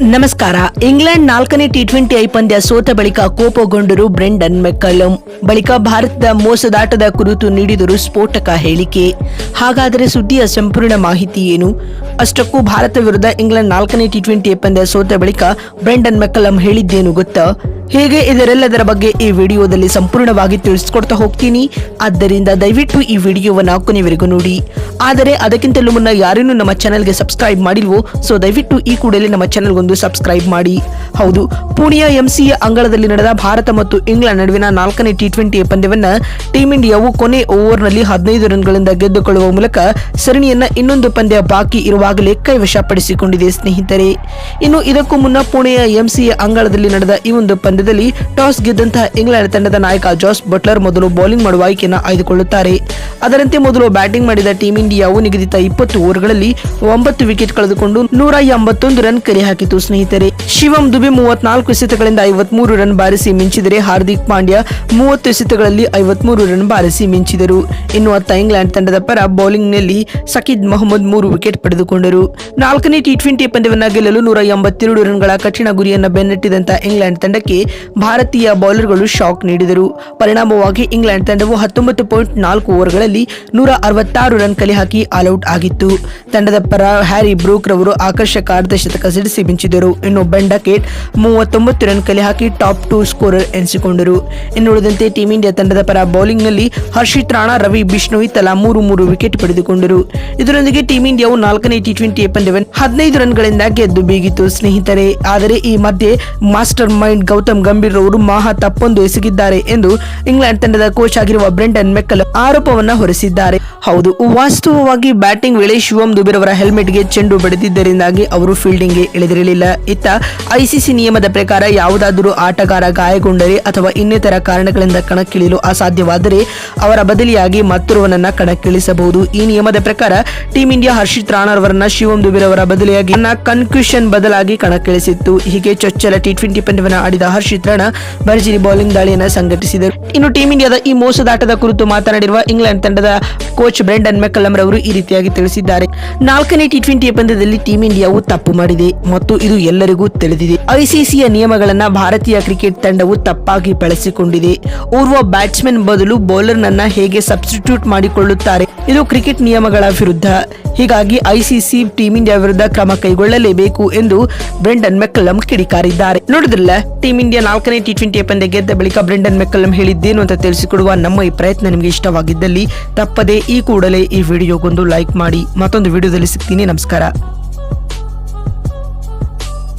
ನಮಸ್ಕಾರ. ಇಂಗ್ಲೆಂಡ್ ನಾಲ್ಕನೇ T twenty I ಪಂದ್ಯ ಸೋತ ಬಳಿಕ ಕೋಪಗೊಂಡರು ಬ್ರೆಂಡನ್ ಮೆಕ್ಕಲಂ ಬಳಿಕ ಭಾರತದ ಮೋಸದಾಟದ ಕುರಿತು ನೀಡಿದರು ಸ್ಫೋಟಕ ಹೇಳಿಕೆ. ಹಾಗಾದರೆ ಸುದ್ದಿಯ ಸಂಪೂರ್ಣ ಮಾಹಿತಿ ಏನು? ಅಷ್ಟಕ್ಕೂ ಭಾರತ ವಿರುದ್ಧ ಇಂಗ್ಲೆಂಡ್ ನಾಲ್ಕನೇ ಟಿ ಟ್ವೆಂಟಿ ಐ ಪಂದ್ಯ ಸೋತ ಬಳಿಕ ಬ್ರೆಂಡನ್ ಮೆಕ್ಕಲಂ ಹೇಳಿದ್ದೇನು ಗೊತ್ತಾ? ಹೇಗೆ? ಇದರೆಲ್ಲದರ ಬಗ್ಗೆ ಈ ವಿಡಿಯೋದಲ್ಲಿ ಸಂಪೂರ್ಣವಾಗಿ ತಿಳಿಸ್ಕೊಡ್ತಾ ಹೋಗ್ತೀನಿ. ಆದ್ದರಿಂದ ದಯವಿಟ್ಟು ಈ ವಿಡಿಯೋವನ್ನು ಕೊನೆವರೆಗೂ ನೋಡಿ. ಆದರೆ ಅದಕ್ಕಿಂತಲೂ ಮುನ್ನ ಯಾರೇನು ನಮ್ಮ ಚಾನೆಲ್ಗೆ ಸಬ್ಸ್ಕ್ರೈಬ್ ಮಾಡಿಲ್ವೋ? ಸೊ ದಯವಿಟ್ಟು ಈ ಕೂಡಲೇ ನಮ್ಮ ಚಾನೆಲ್ಗೊಂದು ಸಬ್ಸ್ಕ್ರೈಬ್ ಮಾಡಿ. ಹೌದು, ಪುಣೆಯ ಎಂಸಿಎ ಅಂಗಳದಲ್ಲಿ ನಡೆದ ಭಾರತ ಮತ್ತು ಇಂಗ್ಲೆಂಡ್ ನಡುವಿನ ನಾಲ್ಕನೇ ಟಿ ಟ್ವೆಂಟಿ ಪಂದ್ಯವನ್ನ ಟೀಂ ಇಂಡಿಯಾವು ಕೊನೆ ಓವರ್ನಲ್ಲಿ ಹದಿನೈದು ರನ್ಗಳಿಂದ ಗೆದ್ದುಕೊಳ್ಳುವ ಮೂಲಕ ಸರಣಿಯನ್ನ ಇನ್ನೊಂದು ಪಂದ್ಯ ಬಾಕಿ ಇರುವಾಗಲೇ ಕೈವಶಪಡಿಸಿಕೊಂಡಿದೆ, ಸ್ನೇಹಿತರೆ. ಇನ್ನು ಇದಕ್ಕೂ ಮುನ್ನ ಪುಣೆಯ ಎಂಸಿಎ ಅಂಗಳದಲ್ಲಿ ನಡೆದ ಈ ಒಂದು ಪಂದ್ಯದಲ್ಲಿ ಟಾಸ್ ಗೆದ್ದಂತಹ ಇಂಗ್ಲೆಂಡ್ ತಂಡದ ನಾಯಕ ಜಾಸ್ ಬಟ್ಲರ್ ಮೊದಲು ಬೌಲಿಂಗ್ ಮಾಡುವ ಆಯ್ಕೆಯನ್ನು ಆಯ್ದುಕೊಳ್ಳುತ್ತಾರೆ. ಅದರಂತೆ ಮೊದಲು ಬ್ಯಾಟಿಂಗ್ ಮಾಡಿದ ಟೀಂ ಇಂಡಿಯಾವು ನಿಗದಿತ ಇಪ್ಪತ್ತು ಓವರ್ಗಳಲ್ಲಿ ಒಂಬತ್ತು ವಿಕೆಟ್ ಕಳೆದುಕೊಂಡು ನೂರ ಎಂಬತ್ತೊಂದು ರನ್ ಕರೆ ಹಾಕಿತು ಸ್ನೇಹಿತರೆ. ಶಿವಂ ದುಬೆ ಮೂವತ್ನಾಲ್ಕು ಎಸೆತಗಳಿಂದ ಐವತ್ಮೂರು ರನ್ ಬಾರಿಸಿ ಮಿಂಚಿದರೆ ಹಾರ್ದಿಕ್ ಪಾಂಡ್ಯ ಮೂವತ್ತು ಎಸೆತಗಳಲ್ಲಿ ಐವತ್ಮೂರು ರನ್ ಬಾರಿಸಿ ಮಿಂಚಿದರು. ಇನ್ನು ಅತ್ತ ಇಂಗ್ಲೆಂಡ್ ತಂಡದ ಪರ ಬೌಲಿಂಗ್ನಲ್ಲಿ ಸಕೀದ್ ಮೊಹಮ್ಮದ್ ಮೂರು ವಿಕೆಟ್ ಪಡೆದುಕೊಂಡರು. ನಾಲ್ಕನೇ ಟಿ ಟ್ವೆಂಟಿ ಪಂದ್ಯವನ್ನ ಗೆಲ್ಲಲು ನೂರ ಎಂಬತ್ತೆರಡು ರನ್ಗಳ ಕಠಿಣ ಗುರಿಯನ್ನು ಬೆನ್ನಟ್ಟಿದಂತ ಇಂಗ್ಲೆಂಡ್ ತಂಡಕ್ಕೆ ಭಾರತೀಯ ಬೌಲರ್ಗಳು ಶಾಕ್ ನೀಡಿದರು. ಪರಿಣಾಮವಾಗಿ ಇಂಗ್ಲೆಂಡ್ ತಂಡವು ಹತ್ತೊಂಬತ್ತು ಪಾಯಿಂಟ್ ನಾಲ್ಕು ಓವರ್ಗಳಲ್ಲಿ ನೂರ ಅರವತ್ತಾರು ರನ್ ಕಲೆ ಹಾಕಿ ಆಲ್ಔಟ್ ಆಗಿತ್ತು. ತಂಡದ ಪರ ಹ್ಯಾರಿ ಬ್ರೂಕ್ ರವರು ಆಕರ್ಷಕ ಅರ್ಧಶತಕ ಸಿಡಿಸಿ ಮಿಂಚಿದರು ಇನ್ನು ಬೆಂಡಕೇಟ್ ಮೂವತ್ತೊಂಬತ್ತು ರನ್ ಕಲೆ ಹಾಕಿ ಟಾಪ್ ಟು ಸ್ಕೋರರ್ ಎನಿಸಿಕೊಂಡರು. ಇನ್ನುಳಿದಂತೆ ಟೀಂ ಇಂಡಿಯಾ ತಂಡದ ಪರ ಬೌಲಿಂಗ್ನಲ್ಲಿ ಹರ್ಷಿತ್ ರಾಣಾ, ರವಿ ಬಿಷ್ಣೋಯ್ ತಲಾ ಮೂರು ಮೂರು ವಿಕೆಟ್ ಪಡೆದುಕೊಂಡರು. ಇದರೊಂದಿಗೆ ಟೀಂ ಇಂಡಿಯಾವು ನಾಲ್ಕನೇ ಟಿ ಟ್ವೆಂಟಿ ಪಂದ್ಯವನ್ನು ಹದಿನೈದು ರನ್ಗಳಿಂದ ಗೆದ್ದು ಬೀಗಿತು ಸ್ನೇಹಿತರೆ. ಆದರೆ ಈ ಮಧ್ಯೆ ಮಾಸ್ಟರ್ ಮೈಂಡ್ ಗೌತಮ್ ಗಂಭೀರ್ ಅವರು ಮಹಾ ತಪ್ಪೊಂದು ಎಸಗಿದ್ದಾರೆ ಎಂದು ಇಂಗ್ಲೆಂಡ್ ತಂಡದ ಕೋಚ್ ಆಗಿರುವ ಬ್ರೆಂಡನ್ ಮೆಕ್ಕಲ್ ಆರೋಪವನ್ನ ಹೊರಿಸಿದ್ದಾರೆ. ಹೌದು ವಾಸ್ತವವಾಗಿ ಬ್ಯಾಟಿಂಗ್ ವೇಳೆ ಶಿವಂ ದುಬಿರವರ ಹೆಲ್ಮೆಟ್ಗೆ ಚೆಂಡು ಬಡಿದಿದ್ದರಿಂದಾಗಿ ಅವರು ಫೀಲ್ಡಿಂಗ್ಗೆ ಇಳಿದಿರಲಿಲ್ಲ. ಇತ್ತ ಐಸಿಸಿ ನಿಯಮದ ಪ್ರಕಾರ ಯಾವುದಾದರೂ ಆಟಗಾರ ಗಾಯಗೊಂಡರೆ ಅಥವಾ ಇನ್ನಿತರ ಕಾರಣಗಳಿಂದ ಕಣಕ್ಕಿಳಿಯಲು ಅಸಾಧ್ಯವಾದರೆ ಅವರ ಬದಲಿಯಾಗಿ ಮತ್ತೊರುವನನ್ನ ಕಣಕ್ಕಿಳಿಸಬಹುದು. ಈ ನಿಯಮದ ಪ್ರಕಾರ ಟೀಂ ಇಂಡಿಯಾ ಹರ್ಷಿತ್ ರಾಣಾರವರನ್ನ ಶಿವಂ ದುಬೆರವರ ಬದಲಿಯಾಗಿ ಕನ್ಕ್ಯೂಷನ್ ಬದಲಾಗಿ ಕಣಕ್ಕಿಳಿಸಿತ್ತು. ಹೀಗೆ ಚೊಚ್ಚಲ ಟಿ ಟ್ವೆಂಟಿ ಪಂದ್ಯವನ್ನು ಆಡಿದ ಹರ್ಷಿತ್ ರಾಣಾ ಭರ್ಜರಿ ಬೌಲಿಂಗ್ ದಾಳಿಯನ್ನು ಸಂಘಟಿಸಿದರು. ಇನ್ನು ಟೀಂ ಇಂಡಿಯಾದ ಈ ಮೋಸದಾಟದ ಕುರಿತು ಮಾತನಾಡಿರುವ ಇಂಗ್ಲೆಂಡ್ ತಂಡದ ಕೋಚ್ ಬ್ರೆಂಡನ್ ಮೆಕ್ಕಲಂ ರವರು ಈ ರೀತಿಯಾಗಿ ತಿಳಿಸಿದ್ದಾರೆ. ನಾಲ್ಕನೇ ಟಿ ಟ್ವೆಂಟಿ ಪಂದ್ಯದಲ್ಲಿ ಟೀಂ ಇಂಡಿಯಾವು ತಪ್ಪು ಮಾಡಿದೆ ಮತ್ತು ಇದು ಎಲ್ಲರಿಗೂ ತಿಳಿದಿದೆ. ಐಸಿಸಿಯ ನಿಯಮಗಳನ್ನ ಭಾರತೀಯ ಕ್ರಿಕೆಟ್ ತಂಡವು ತಪ್ಪಾಗಿ ಬಳಸಿಕೊಂಡಿದೆ. ಓರ್ವ ಬ್ಯಾಟ್ಸ್ಮನ್ ಬದಲು ಬೌಲರ್ ನನ್ನ ಹೇಗೆ ಸಬ್ಸ್ಟಿಟ್ಯೂಟ್ ಮಾಡಿಕೊಳ್ಳುತ್ತಾರೆ? ಇದು ಕ್ರಿಕೆಟ್ ನಿಯಮಗಳ ವಿರುದ್ಧ. ಹೀಗಾಗಿ ಐಸಿಸಿ ಟೀಂ ಇಂಡಿಯಾ ವಿರುದ್ಧ ಕ್ರಮ ಕೈಗೊಳ್ಳಲೇಬೇಕು ಎಂದು ಬ್ರೆಂಡನ್ ಮೆಕ್ಕಲಂ ಕಿಡಿಕಾರಿದ್ದಾರೆ. ನೋಡಿದ್ರಲ್ಲ ಟೀಂ ಇಂಡಿಯಾ ನಾಲ್ಕನೇ ಟಿ ಟ್ವೆಂಟಿ ಪಂದ್ಯ ಗೆದ್ದ ಬಳಿಕ ಬ್ರೆಂಡನ್ ಮೆಕ್ಕಲಂ ಹೇಳಿದ್ದೇನು ಅಂತ ತಿಳಿಸಿಕೊಡುವ ನಮ್ಮ ಈ ಪ್ರಯತ್ನ ನಿಮಗೆ ಇಷ್ಟವಾಗಿದ್ದಲ್ಲಿ ತಪ್ಪದೇ ಈ ಕೂಡಲೇ ಈ ವಿಡಿಯೋಗೊಂದು ಲೈಕ್ ಮಾಡಿ ಮತ್ತೊಂದು ವಿಡಿಯೋದಲ್ಲಿ ಸಿಗ್ತೀನಿ. ನಮಸ್ಕಾರ.